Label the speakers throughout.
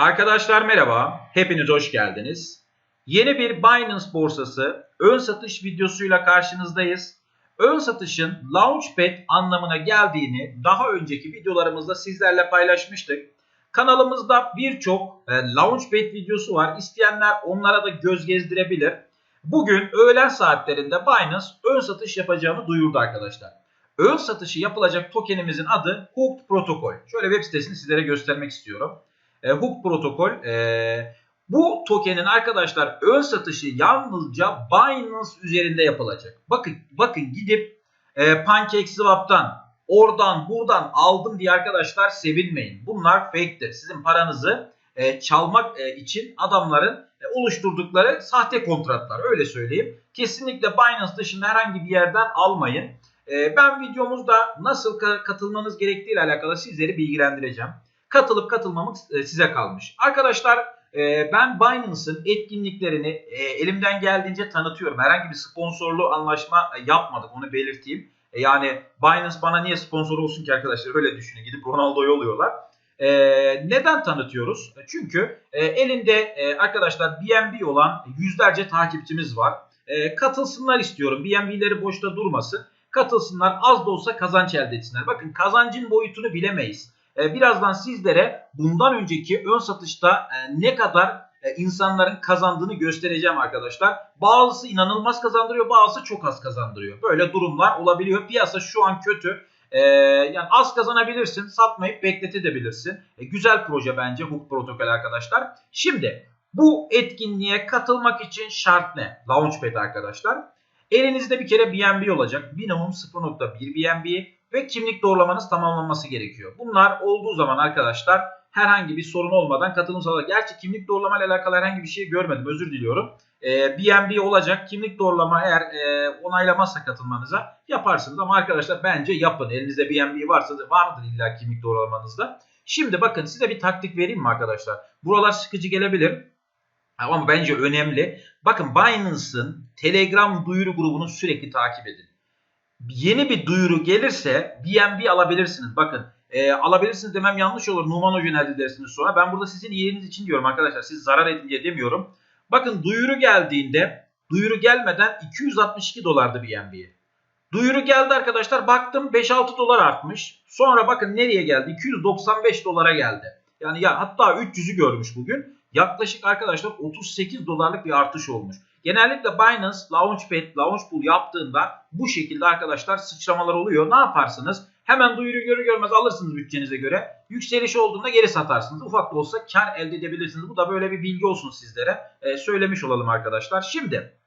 Speaker 1: Arkadaşlar merhaba, hepiniz hoş geldiniz. Yeni bir Binance borsası ön satış videosuyla karşınızdayız. Ön satışın Launchpad anlamına geldiğini daha önceki videolarımızda sizlerle paylaşmıştık. Kanalımızda birçok e, Launchpad videosu var. İsteyenler onlara da göz gezdirebilir. Bugün öğlen saatlerinde Binance ön satış yapacağını duyurdu arkadaşlar. Ön satışı yapılacak tokenimizin adı Hooked Protocol. Şöyle web sitesini sizlere göstermek istiyorum e, hook protokol. E, bu tokenin arkadaşlar ön satışı yalnızca Binance üzerinde yapılacak. Bakın bakın gidip e, PancakeSwap'tan oradan buradan aldım diye arkadaşlar sevinmeyin. Bunlar fake'tir. Sizin paranızı e, çalmak e, için adamların e, oluşturdukları sahte kontratlar öyle söyleyeyim. Kesinlikle Binance dışında herhangi bir yerden almayın. E, ben videomuzda nasıl katılmanız gerektiği ile alakalı sizleri bilgilendireceğim. Katılıp katılmamak e, size kalmış. Arkadaşlar e, ben Binance'ın etkinliklerini e, elimden geldiğince tanıtıyorum. Herhangi bir sponsorlu anlaşma yapmadık onu belirteyim. Yani Binance bana niye sponsor olsun ki arkadaşlar öyle düşünün. Gidip Ronaldo'yu oluyorlar. Neden tanıtıyoruz? Çünkü elinde arkadaşlar BNB olan yüzlerce takipçimiz var. Katılsınlar istiyorum. BNB'leri boşta durmasın. Katılsınlar az da olsa kazanç elde etsinler. Bakın kazancın boyutunu bilemeyiz. E, birazdan sizlere bundan önceki ön satışta e, ne kadar e, insanların kazandığını göstereceğim arkadaşlar. Bazısı inanılmaz kazandırıyor, bazısı çok az kazandırıyor. Böyle durumlar olabiliyor. Piyasa şu an kötü. Ee, yani az kazanabilirsin, satmayıp bekletebilirsin. E, güzel proje bence Hook protokol arkadaşlar. Şimdi bu etkinliğe katılmak için şart ne? Launchpad arkadaşlar. Elinizde bir kere BNB olacak. Minimum 0.1 BNB ve kimlik doğrulamanız tamamlanması gerekiyor. Bunlar olduğu zaman arkadaşlar herhangi bir sorun olmadan katılım sağlar. Gerçi kimlik doğrulama ile alakalı herhangi bir şey görmedim. Özür diliyorum. E, BNB olacak. Kimlik doğrulama eğer e, onaylamazsa katılmanıza yaparsınız. Ama arkadaşlar bence yapın. Elinizde BNB varsa da vardır illa kimlik doğrulamanızda. Şimdi bakın size bir taktik vereyim mi arkadaşlar? Buralar sıkıcı gelebilir. Ama bence önemli. Bakın Binance'ın Telegram duyuru grubunu sürekli takip edin yeni bir duyuru gelirse BNB alabilirsiniz. Bakın e, alabilirsiniz demem yanlış olur. Numan Hoca nerede dersiniz sonra. Ben burada sizin iyiliğiniz için diyorum arkadaşlar. Siz zarar edin diye demiyorum. Bakın duyuru geldiğinde duyuru gelmeden 262 dolardı BNB'ye. Duyuru geldi arkadaşlar. Baktım 5-6 dolar artmış. Sonra bakın nereye geldi? 295 dolara geldi. Yani ya hatta 300'ü görmüş bugün. Yaklaşık arkadaşlar 38 dolarlık bir artış olmuş. Genellikle Binance Launchpad, Launchpool yaptığında bu şekilde arkadaşlar sıçramalar oluyor. Ne yaparsınız? Hemen duyuru görür görmez alırsınız bütçenize göre. Yükseliş olduğunda geri satarsınız. Ufak da olsa kar elde edebilirsiniz. Bu da böyle bir bilgi olsun sizlere. Ee, söylemiş olalım arkadaşlar. Şimdi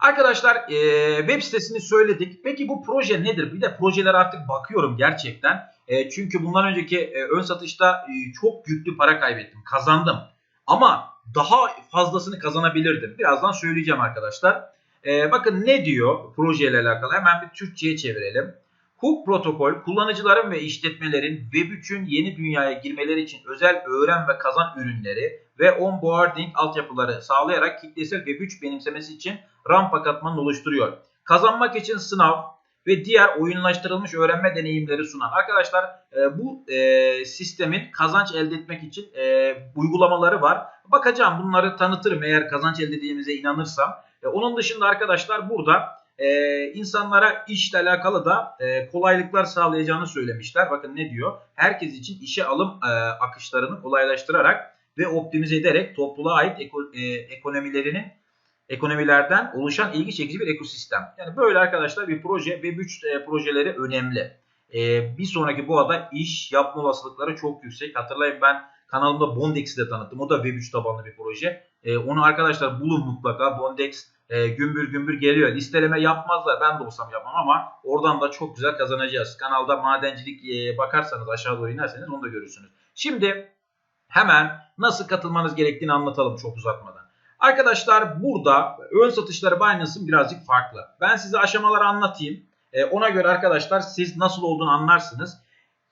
Speaker 1: Arkadaşlar e, web sitesini söyledik. Peki bu proje nedir? Bir de projeler artık bakıyorum gerçekten. E, çünkü bundan önceki e, ön satışta e, çok yüklü para kaybettim. Kazandım. Ama daha fazlasını kazanabilirdim. Birazdan söyleyeceğim arkadaşlar. Ee, bakın ne diyor projeyle alakalı hemen bir Türkçe'ye çevirelim. Hook protokol kullanıcıların ve işletmelerin Web3'ün yeni dünyaya girmeleri için özel öğren ve kazan ürünleri ve onboarding altyapıları sağlayarak kitlesel Web3 benimsemesi için rampa katmanını oluşturuyor. Kazanmak için sınav, ve diğer oyunlaştırılmış öğrenme deneyimleri sunan. Arkadaşlar e, bu e, sistemin kazanç elde etmek için e, uygulamaları var. Bakacağım bunları tanıtırım eğer kazanç elde edeceğimize inanırsam. Onun dışında arkadaşlar burada insanlara işle alakalı da kolaylıklar sağlayacağını söylemişler. Bakın ne diyor? Herkes için işe alım akışlarını kolaylaştırarak ve optimize ederek topluluğa ait eko, ekonomilerden oluşan ilgi çekici bir ekosistem. Yani böyle arkadaşlar bir proje ve 3 e, projeleri önemli. E, bir sonraki bu ada iş yapma olasılıkları çok yüksek. Hatırlayın ben kanalımda Bondex'i de tanıttım. O da Web3 tabanlı bir proje. E, onu arkadaşlar bulun mutlaka. Bondex e, gümbür gümbür geliyor. Listeleme yapmazlar. Ben de olsam yapmam ama oradan da çok güzel kazanacağız. Kanalda madencilik bakarsanız aşağı doğru inerseniz onu da görürsünüz. Şimdi hemen nasıl katılmanız gerektiğini anlatalım çok uzatmadan. Arkadaşlar burada ön satışları Binance'ın birazcık farklı. Ben size aşamaları anlatayım. E, ona göre arkadaşlar siz nasıl olduğunu anlarsınız.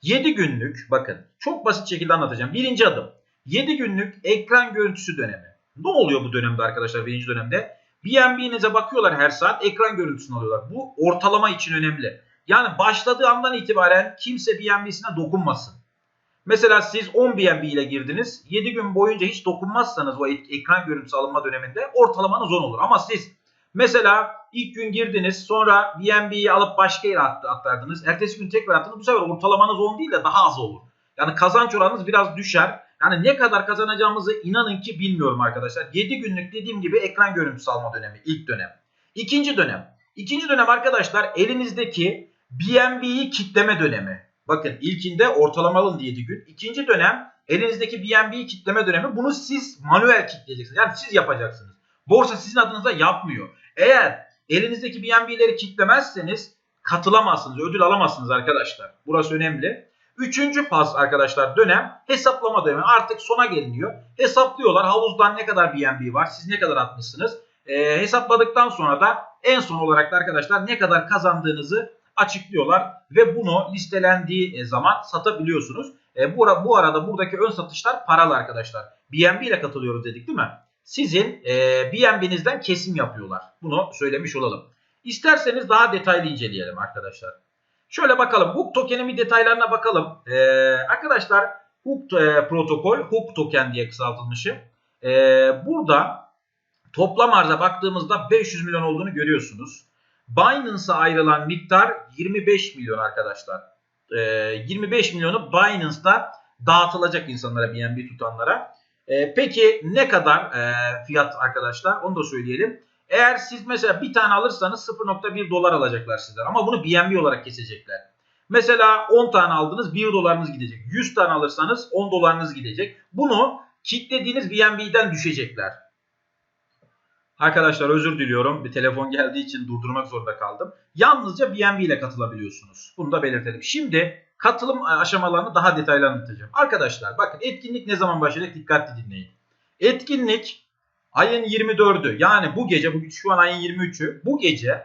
Speaker 1: 7 günlük bakın çok basit şekilde anlatacağım. Birinci adım 7 günlük ekran görüntüsü dönemi. Ne oluyor bu dönemde arkadaşlar birinci dönemde? BNB'nize bakıyorlar her saat ekran görüntüsünü alıyorlar. Bu ortalama için önemli. Yani başladığı andan itibaren kimse BNB'sine dokunmasın. Mesela siz 10 BNB ile girdiniz. 7 gün boyunca hiç dokunmazsanız o ekran görüntüsü alınma döneminde ortalamanız 10 olur. Ama siz mesela ilk gün girdiniz sonra BNB'yi alıp başka yere aktardınız. Ertesi gün tekrar attınız. Bu sefer ortalamanız 10 değil de daha az olur. Yani kazanç oranınız biraz düşer. Yani ne kadar kazanacağımızı inanın ki bilmiyorum arkadaşlar. 7 günlük dediğim gibi ekran görüntüsü alma dönemi ilk dönem. İkinci dönem. İkinci dönem arkadaşlar elinizdeki BNB'yi kitleme dönemi. Bakın ilkinde ortalama alındı 7 gün. İkinci dönem elinizdeki BNB'yi kitleme dönemi. Bunu siz manuel kitleyeceksiniz. Yani siz yapacaksınız. Borsa sizin adınıza yapmıyor. Eğer elinizdeki BNB'leri kitlemezseniz katılamazsınız. Ödül alamazsınız arkadaşlar. Burası önemli. Üçüncü pas arkadaşlar dönem hesaplama dönemi. Artık sona geliniyor. Hesaplıyorlar havuzdan ne kadar BNB var. Siz ne kadar atmışsınız. E, hesapladıktan sonra da en son olarak da arkadaşlar ne kadar kazandığınızı açıklıyorlar ve bunu listelendiği e, zaman satabiliyorsunuz. E, bu, bu arada buradaki ön satışlar paralı arkadaşlar. BNB ile katılıyoruz dedik değil mi? Sizin e, BNB'nizden kesim yapıyorlar. Bunu söylemiş olalım. İsterseniz daha detaylı inceleyelim arkadaşlar. Şöyle bakalım. Hook token'in detaylarına bakalım. E, arkadaşlar Hook e, protokol, Hook token diye kısaltılmışı. E, burada toplam arza baktığımızda 500 milyon olduğunu görüyorsunuz. Binance'a ayrılan miktar 25 milyon arkadaşlar. E, ee, 25 milyonu Binance'da dağıtılacak insanlara BNB tutanlara. E, peki ne kadar e, fiyat arkadaşlar onu da söyleyelim. Eğer siz mesela bir tane alırsanız 0.1 dolar alacaklar sizden ama bunu BNB olarak kesecekler. Mesela 10 tane aldınız 1 dolarınız gidecek. 100 tane alırsanız 10 dolarınız gidecek. Bunu kitlediğiniz BNB'den düşecekler. Arkadaşlar özür diliyorum. Bir telefon geldiği için durdurmak zorunda kaldım. Yalnızca BNB ile katılabiliyorsunuz. Bunu da belirtelim. Şimdi katılım aşamalarını daha detaylı anlatacağım. Arkadaşlar bakın etkinlik ne zaman başlayacak dikkatli dinleyin. Etkinlik ayın 24'ü yani bu gece bu şu an ayın 23'ü bu gece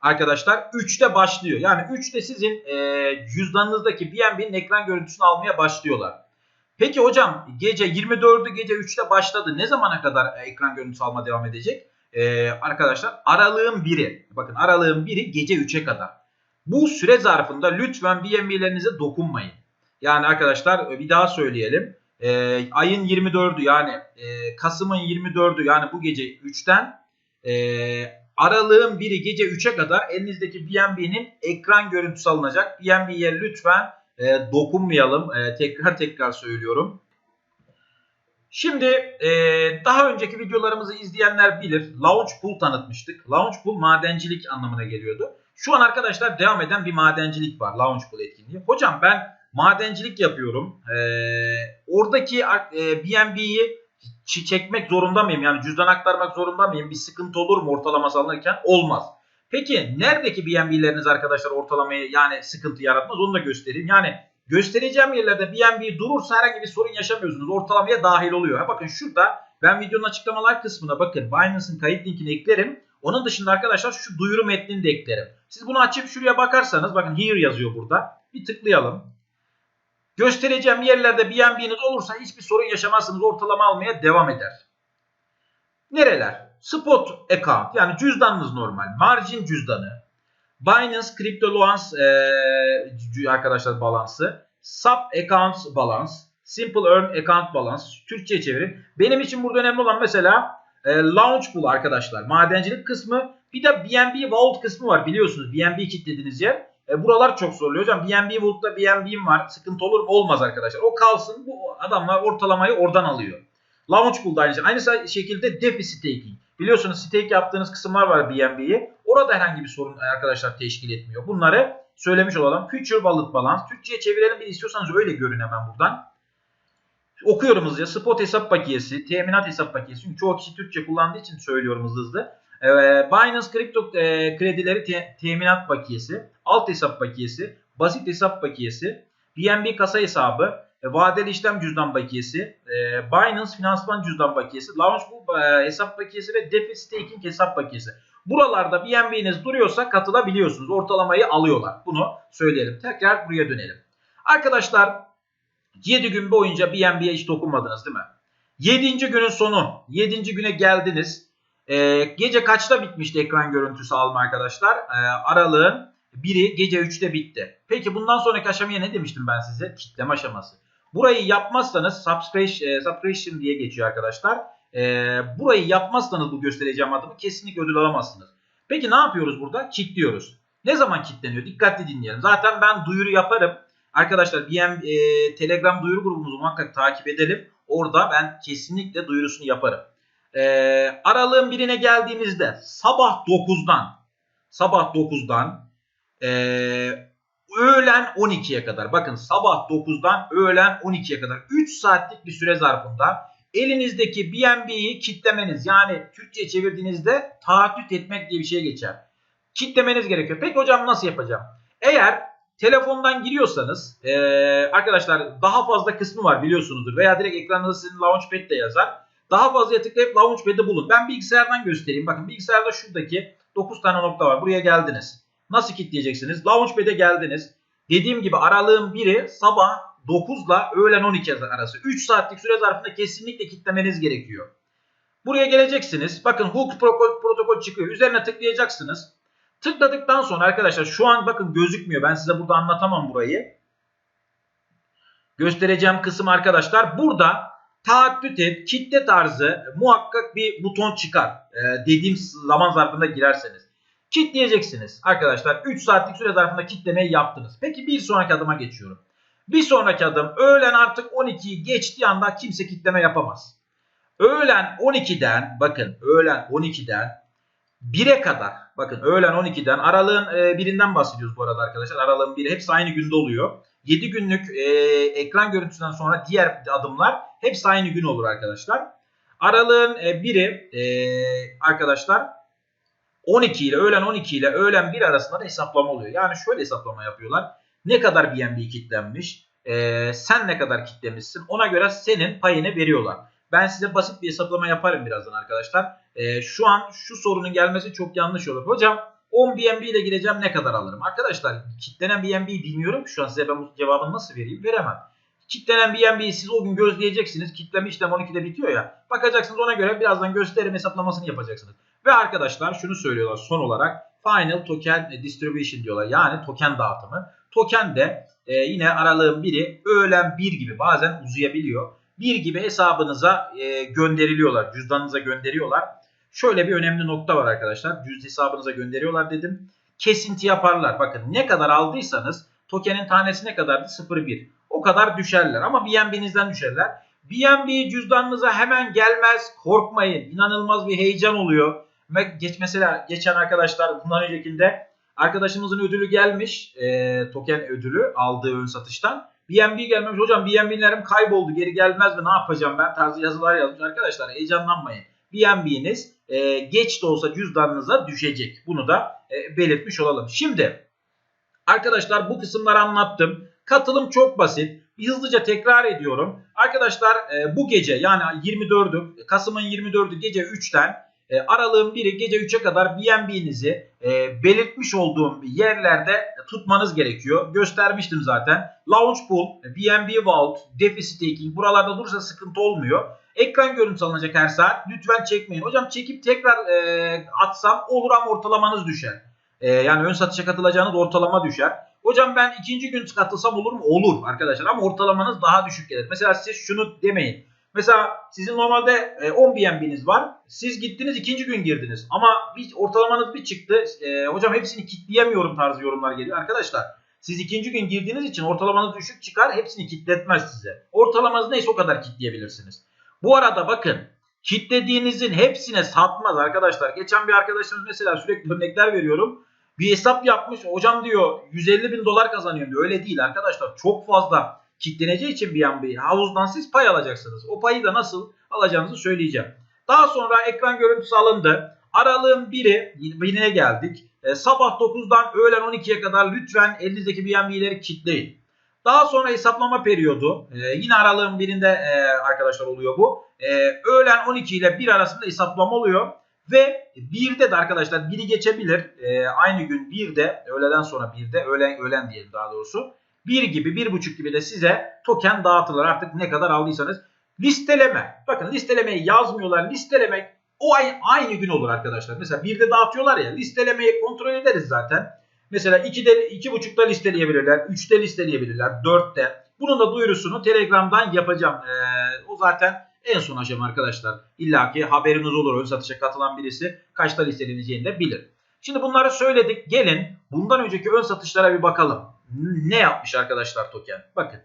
Speaker 1: arkadaşlar 3'te başlıyor. Yani 3'te sizin e, cüzdanınızdaki BNB'nin ekran görüntüsünü almaya başlıyorlar. Peki hocam gece 24'ü gece 3'te başladı. Ne zamana kadar ekran görüntüsü alma devam edecek? Ee, arkadaşlar aralığın biri. Bakın aralığın biri gece 3'e kadar. Bu süre zarfında lütfen BNB'lerinize dokunmayın. Yani arkadaşlar bir daha söyleyelim. Ee, ayın 24'ü yani e, Kasım'ın 24'ü yani bu gece 3'ten e, aralığın biri gece 3'e kadar elinizdeki BNB'nin ekran görüntüsü alınacak. BNB'ye lütfen e, dokunmayalım. E, tekrar tekrar söylüyorum. Şimdi e, daha önceki videolarımızı izleyenler bilir. Launch Pool tanıtmıştık. Launch Pool madencilik anlamına geliyordu. Şu an arkadaşlar devam eden bir madencilik var. Launch Pool etkinliği. Hocam ben madencilik yapıyorum. E, oradaki e, BNB'yi çekmek zorunda mıyım? Yani cüzdan aktarmak zorunda mıyım? Bir sıkıntı olur mu ortalaması alınırken? Olmaz. Peki neredeki BNB'leriniz arkadaşlar ortalamayı yani sıkıntı yaratmaz onu da göstereyim. Yani göstereceğim yerlerde BNB durursa herhangi bir sorun yaşamıyorsunuz. Ortalamaya dahil oluyor. Ha bakın şurada ben videonun açıklamalar kısmına bakın Binance'ın kayıt linkini eklerim. Onun dışında arkadaşlar şu duyuru metnini de eklerim. Siz bunu açıp şuraya bakarsanız bakın here yazıyor burada. Bir tıklayalım. Göstereceğim yerlerde BNB'niz olursa hiçbir sorun yaşamazsınız. Ortalama almaya devam eder. Nereler? Spot account yani cüzdanınız normal. Margin cüzdanı. Binance Crypto Loans e, arkadaşlar balansı. Sub Account Balance. Simple Earn Account Balance. Türkçe çevirin. Benim için burada önemli olan mesela e, Launch Pool arkadaşlar. Madencilik kısmı. Bir de BNB Vault kısmı var biliyorsunuz. BNB kilitlediğiniz yer. E, buralar çok zorluyor hocam. BNB Vault'ta BNB'm var. Sıkıntı olur mu? Olmaz arkadaşlar. O kalsın. Bu adamlar ortalamayı oradan alıyor. Launch Pool'da aynı, şey. aynı şekilde DeFi Staking. Biliyorsunuz stake yaptığınız kısımlar var BNB'yi. Orada herhangi bir sorun arkadaşlar teşkil etmiyor. Bunları söylemiş olalım. Future Wallet Balance. Türkçe'ye çevirelim bir istiyorsanız öyle görün hemen buradan. Okuyorum hızlıca. Spot hesap pakiyesi, teminat hesap pakiyesi. Çünkü çoğu kişi Türkçe kullandığı için söylüyorum hızlı. Ee, Binance kripto e, kredileri te, teminat bakiyesi, alt hesap bakiyesi, basit hesap bakiyesi, BNB kasa hesabı, vadeli işlem cüzdan bakiyesi, e, Binance finansman cüzdan bakiyesi, Launchpool e, hesap bakiyesi ve DeFi staking hesap bakiyesi. Buralarda BNB'niz duruyorsa katılabiliyorsunuz. Ortalamayı alıyorlar. Bunu söyleyelim. Tekrar buraya dönelim. Arkadaşlar 7 gün boyunca BNB'ye hiç dokunmadınız değil mi? 7. günün sonu. 7. güne geldiniz. Ee, gece kaçta bitmişti ekran görüntüsü alma arkadaşlar? Ee, aralığın biri gece 3'te bitti. Peki bundan sonraki aşamaya ne demiştim ben size? Kitleme aşaması. Burayı yapmazsanız e, subscription diye geçiyor arkadaşlar. E, burayı yapmazsanız bu göstereceğim adımı kesinlikle ödül alamazsınız. Peki ne yapıyoruz burada? Kilitliyoruz. Ne zaman kilitleniyor? Dikkatli dinleyelim. Zaten ben duyuru yaparım. Arkadaşlar BM e, Telegram duyuru grubumuzu muhakkak takip edelim. Orada ben kesinlikle duyurusunu yaparım. E, aralığın birine geldiğimizde sabah 9'dan sabah 9'dan e, öğlen 12'ye kadar bakın sabah 9'dan öğlen 12'ye kadar 3 saatlik bir süre zarfında elinizdeki BNB'yi kitlemeniz yani Türkçe çevirdiğinizde taahhüt etmek diye bir şey geçer. Kitlemeniz gerekiyor. Peki hocam nasıl yapacağım? Eğer telefondan giriyorsanız ee, arkadaşlar daha fazla kısmı var biliyorsunuzdur veya direkt ekranınızda sizin Launchpad de yazar. Daha fazla tıklayıp Launchpad'i bulun. Ben bilgisayardan göstereyim. Bakın bilgisayarda şuradaki 9 tane nokta var. Buraya geldiniz. Nasıl kilitleyeceksiniz? Launchpad'e geldiniz. Dediğim gibi aralığın biri sabah 9 ile öğlen 12 arası. 3 saatlik süre zarfında kesinlikle kilitlemeniz gerekiyor. Buraya geleceksiniz. Bakın hook protokol, protokol çıkıyor. Üzerine tıklayacaksınız. Tıkladıktan sonra arkadaşlar şu an bakın gözükmüyor. Ben size burada anlatamam burayı. Göstereceğim kısım arkadaşlar. Burada taahhüt et, kitle tarzı muhakkak bir buton çıkar. Ee, dediğim zaman zarfında girerseniz. Kitleyeceksiniz arkadaşlar. 3 saatlik süre zarfında kitlemeyi yaptınız. Peki bir sonraki adıma geçiyorum. Bir sonraki adım öğlen artık 12'yi geçtiği anda kimse kitleme yapamaz. Öğlen 12'den bakın öğlen 12'den 1'e kadar bakın öğlen 12'den aralığın e, birinden bahsediyoruz bu arada arkadaşlar. Aralığın biri hepsi aynı günde oluyor. 7 günlük e, ekran görüntüsünden sonra diğer adımlar hepsi aynı gün olur arkadaşlar. Aralığın e, biri e, arkadaşlar 12 ile öğlen 12 ile öğlen 1 arasında da hesaplama oluyor. Yani şöyle hesaplama yapıyorlar. Ne kadar BNB kitlenmiş, e, sen ne kadar kitlemişsin ona göre senin payını veriyorlar. Ben size basit bir hesaplama yaparım birazdan arkadaşlar. E, şu an şu sorunun gelmesi çok yanlış olur. Hocam 10 BNB ile gireceğim ne kadar alırım? Arkadaşlar kitlenen BNB'yi bilmiyorum şu an size ben bu cevabını nasıl vereyim? Veremem. Kitlenen BNB'yi siz o gün gözleyeceksiniz. Kitleme işlem 12'de bitiyor ya. Bakacaksınız ona göre birazdan gösterim hesaplamasını yapacaksınız. Ve arkadaşlar şunu söylüyorlar son olarak. Final Token Distribution diyorlar. Yani token dağıtımı. Token de e, yine aralığın biri öğlen 1 gibi bazen uzayabiliyor. 1 gibi hesabınıza e, gönderiliyorlar. Cüzdanınıza gönderiyorlar. Şöyle bir önemli nokta var arkadaşlar. Cüz hesabınıza gönderiyorlar dedim. Kesinti yaparlar. Bakın ne kadar aldıysanız tokenin tanesi ne kadardı? 0.1. O kadar düşerler ama BNB'nizden düşerler. BNB cüzdanınıza hemen gelmez. Korkmayın. İnanılmaz bir heyecan oluyor. Geç, mesela geçen arkadaşlar bundan öncekinde arkadaşımızın ödülü gelmiş. E, token ödülü aldığı ön satıştan. BNB gelmemiş. Hocam BNB'lerim kayboldu. Geri gelmez mi? Ne yapacağım ben? Tarzı yazılar yazmış. Arkadaşlar heyecanlanmayın. BNB'niz e, geç de olsa cüzdanınıza düşecek. Bunu da e, belirtmiş olalım. Şimdi arkadaşlar bu kısımları anlattım. Katılım çok basit. Hızlıca tekrar ediyorum. Arkadaşlar e, bu gece yani 24'ü Kasım'ın 24'ü gece 3'ten e, aralığın biri gece 3'e kadar BNB'nizi e, belirtmiş olduğum yerlerde tutmanız gerekiyor. Göstermiştim zaten. Launch Pool, BNB Vault, DeFi Staking buralarda durursa sıkıntı olmuyor. Ekran görüntüsü alınacak her saat. Lütfen çekmeyin. Hocam çekip tekrar e, atsam olur ama ortalamanız düşer. E, yani ön satışa katılacağınız ortalama düşer. Hocam ben ikinci gün katılsam olur mu? Olur arkadaşlar ama ortalamanız daha düşük gelir. Mesela siz şunu demeyin. Mesela sizin normalde 10 BNB'niz var. Siz gittiniz ikinci gün girdiniz. Ama bir ortalamanız bir çıktı. E, hocam hepsini kitleyemiyorum tarzı yorumlar geliyor. Arkadaşlar siz ikinci gün girdiğiniz için ortalamanız düşük çıkar. Hepsini kitletmez size. Ortalamanız neyse o kadar kitleyebilirsiniz. Bu arada bakın kitlediğinizin hepsine satmaz arkadaşlar. Geçen bir arkadaşımız mesela sürekli örnekler veriyorum. Bir hesap yapmış. Hocam diyor 150 bin dolar kazanıyorum diyor. Öyle değil arkadaşlar. Çok fazla kitleneceği için BNB havuzdan siz pay alacaksınız. O payı da nasıl alacağınızı söyleyeceğim. Daha sonra ekran görüntüsü alındı. Aralığın biri birine geldik. E, sabah 9'dan öğlen 12'ye kadar lütfen elinizdeki BNB'leri kitleyin. Daha sonra hesaplama periyodu. E, yine aralığın birinde e, arkadaşlar oluyor bu. E, öğlen 12 ile 1 arasında hesaplama oluyor. Ve 1'de de arkadaşlar biri geçebilir. E, aynı gün 1'de öğleden sonra 1'de öğlen, öğlen diyelim daha doğrusu. 1 gibi 1.5 gibi de size token dağıtılır artık ne kadar aldıysanız. Listeleme. Bakın listelemeyi yazmıyorlar. Listelemek o ay, aynı gün olur arkadaşlar. Mesela 1'de dağıtıyorlar ya listelemeyi kontrol ederiz zaten. Mesela 2'de 2.5'da listeleyebilirler. 3'te listeleyebilirler. 4'te. Bunun da duyurusunu Telegram'dan yapacağım. Ee, o zaten en son aşama arkadaşlar. İlla ki haberiniz olur ön satışa katılan birisi kaçta listeleneceğini de bilir. Şimdi bunları söyledik. Gelin bundan önceki ön satışlara bir bakalım. Ne yapmış arkadaşlar token? Bakın.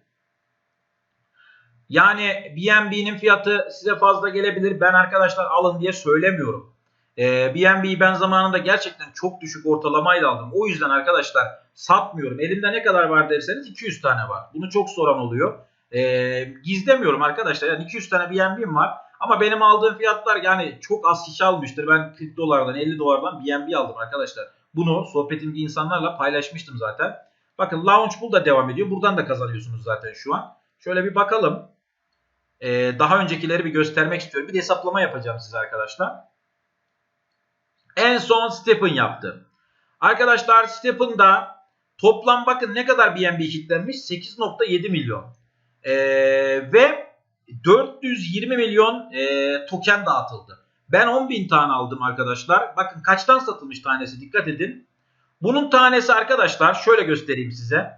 Speaker 1: Yani BNB'nin fiyatı size fazla gelebilir. Ben arkadaşlar alın diye söylemiyorum. Ee, BNB'yi ben zamanında gerçekten çok düşük ortalamayla aldım. O yüzden arkadaşlar satmıyorum. Elimde ne kadar var derseniz 200 tane var. Bunu çok soran oluyor. Ee, gizlemiyorum arkadaşlar. Yani 200 tane BNB'm var. Ama benim aldığım fiyatlar yani çok az kişi almıştır. Ben 40 dolardan 50 dolardan BNB aldım arkadaşlar. Bunu sohbetimde insanlarla paylaşmıştım zaten. Bakın Launchpool da devam ediyor. Buradan da kazanıyorsunuz zaten şu an. Şöyle bir bakalım. Ee, daha öncekileri bir göstermek istiyorum. Bir de hesaplama yapacağım size arkadaşlar. En son Stephen yaptı. Arkadaşlar Stephen'da toplam bakın ne kadar BNB kilitlenmiş? 8.7 milyon. Ee, ve 420 milyon e, token dağıtıldı. Ben 10 bin tane aldım arkadaşlar. Bakın kaçtan satılmış tanesi dikkat edin. Bunun tanesi arkadaşlar şöyle göstereyim size.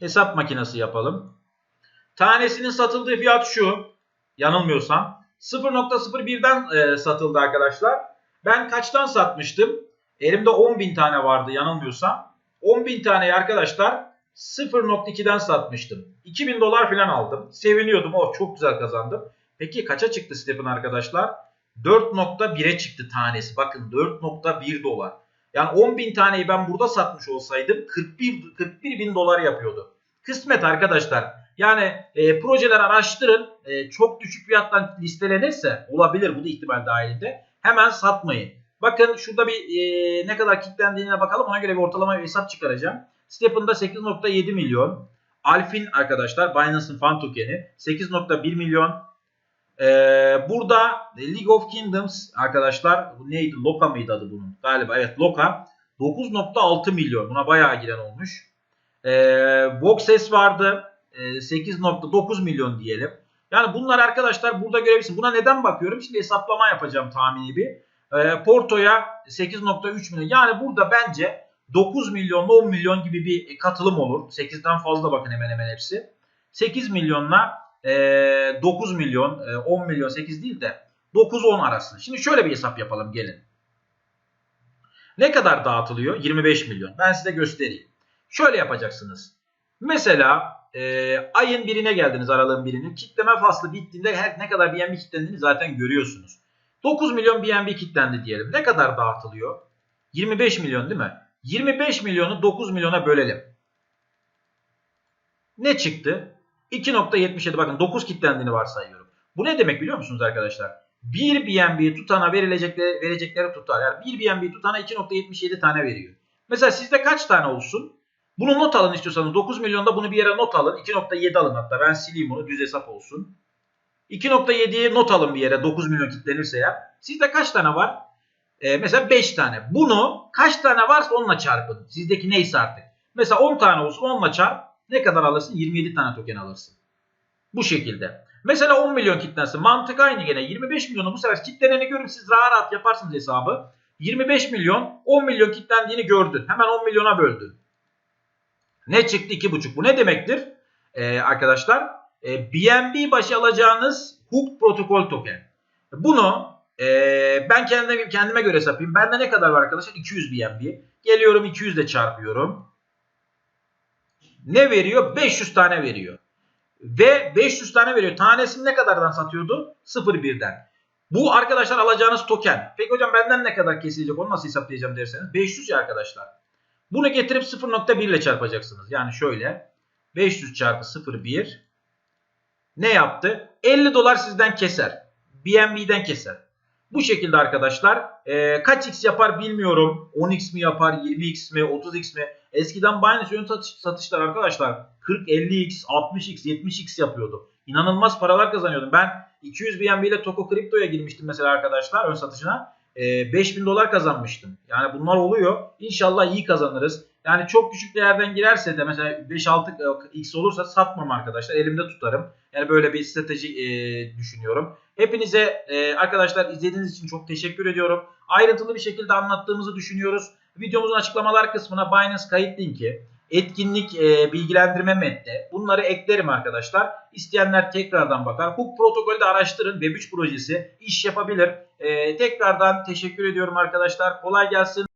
Speaker 1: Hesap makinesi yapalım. Tanesinin satıldığı fiyat şu. Yanılmıyorsam. 0.01'den e, satıldı arkadaşlar. Ben kaçtan satmıştım? Elimde 10.000 tane vardı yanılmıyorsam. 10.000 taneyi arkadaşlar 0.2'den satmıştım. 2000 dolar falan aldım. Seviniyordum. Oh çok güzel kazandım. Peki kaça çıktı Stephen arkadaşlar? 4.1'e çıktı tanesi. Bakın 4.1 dolar. Yani 10.000 taneyi ben burada satmış olsaydım 41, 41 bin dolar yapıyordu. Kısmet arkadaşlar. Yani e, projeler araştırın. E, çok düşük fiyattan listelenirse olabilir bu da ihtimal dahilinde. Hemen satmayın. Bakın şurada bir e, ne kadar kilitlendiğine bakalım. Ona göre bir ortalama bir hesap çıkaracağım. Stephen'da 8.7 milyon. Alfin arkadaşlar Binance'ın fan tokeni 8.1 milyon. Ee, burada League of Kingdoms arkadaşlar neydi? Loka mıydı adı bunun? Galiba evet Loka 9.6 milyon. Buna bayağı giren olmuş. Ee, Voxes vardı. Ee, 8.9 milyon diyelim. Yani bunlar arkadaşlar burada görebilirsin. Buna neden bakıyorum? Şimdi hesaplama yapacağım tahmini bir. Ee, Porto'ya 8.3 milyon. Yani burada bence 9 milyonla 10 milyon gibi bir katılım olur. 8'den fazla bakın hemen hemen hepsi. 8 milyonla e, 9 milyon, e, 10 milyon 8 değil de 9-10 arası. Şimdi şöyle bir hesap yapalım gelin. Ne kadar dağıtılıyor? 25 milyon. Ben size göstereyim. Şöyle yapacaksınız. Mesela e, ayın birine geldiniz aralığın birinin. Kitleme faslı bittiğinde her ne kadar BNB kitlendiğini zaten görüyorsunuz. 9 milyon BNB kitlendi diyelim. Ne kadar dağıtılıyor? 25 milyon değil mi? 25 milyonu 9 milyona bölelim. Ne çıktı? 2.77 bakın 9 kitlendiğini varsayıyorum. Bu ne demek biliyor musunuz arkadaşlar? 1 BNB tutana verilecekleri, verecekleri tutar. Yani 1 BNB tutana 2.77 tane veriyor. Mesela sizde kaç tane olsun? Bunu not alın istiyorsanız 9 milyonda bunu bir yere not alın. 2.7 alın hatta ben sileyim onu düz hesap olsun. 2.7'yi not alın bir yere 9 milyon kitlenirse ya. Sizde kaç tane var? Ee, mesela 5 tane. Bunu kaç tane varsa onunla çarpın. Sizdeki neyse artık. Mesela 10 tane olsun onunla çarp. Ne kadar alırsın? 27 tane token alırsın. Bu şekilde. Mesela 10 milyon kitlensin. Mantık aynı gene. 25 milyonu bu sefer kitleneni görün siz rahat rahat yaparsınız hesabı. 25 milyon 10 milyon kitlendiğini gördün. Hemen 10 milyona böldün. Ne çıktı? 2,5. Bu ne demektir? Ee, arkadaşlar e, BNB başı alacağınız hook protokol token. Bunu e, ben kendime, kendime göre sapayım. Bende ne kadar var arkadaşlar? 200 BNB. Geliyorum 200 ile çarpıyorum. Ne veriyor? 500 tane veriyor. Ve 500 tane veriyor. Tanesini ne kadardan satıyordu? 0.1'den. Bu arkadaşlar alacağınız token. Peki hocam benden ne kadar kesilecek? Onu nasıl hesaplayacağım derseniz. 500 ya arkadaşlar. Bunu getirip 0.1 ile çarpacaksınız. Yani şöyle. 500 çarpı 0.1 ne yaptı? 50 dolar sizden keser. BNB'den keser. Bu şekilde arkadaşlar e, kaç x yapar bilmiyorum. 10x mi yapar, 20x mi, 30x mi? Eskiden Binance ön satış, satışlar arkadaşlar 40, 50x, 60x, 70x yapıyordu. İnanılmaz paralar kazanıyordum. Ben 200 BNB ile Toko Kripto'ya girmiştim mesela arkadaşlar ön satışına. E, 5000 dolar kazanmıştım. Yani bunlar oluyor. İnşallah iyi kazanırız. Yani çok küçük değerden girerse de mesela 5-6x olursa satmam arkadaşlar. Elimde tutarım. Yani böyle bir strateji e, düşünüyorum. Hepinize e, arkadaşlar izlediğiniz için çok teşekkür ediyorum. Ayrıntılı bir şekilde anlattığımızı düşünüyoruz. Videomuzun açıklamalar kısmına Binance kayıt linki, etkinlik e, bilgilendirme metni. Bunları eklerim arkadaşlar. İsteyenler tekrardan bakar. Hukuk protokolü de araştırın. Web3 projesi iş yapabilir. E, tekrardan teşekkür ediyorum arkadaşlar. Kolay gelsin.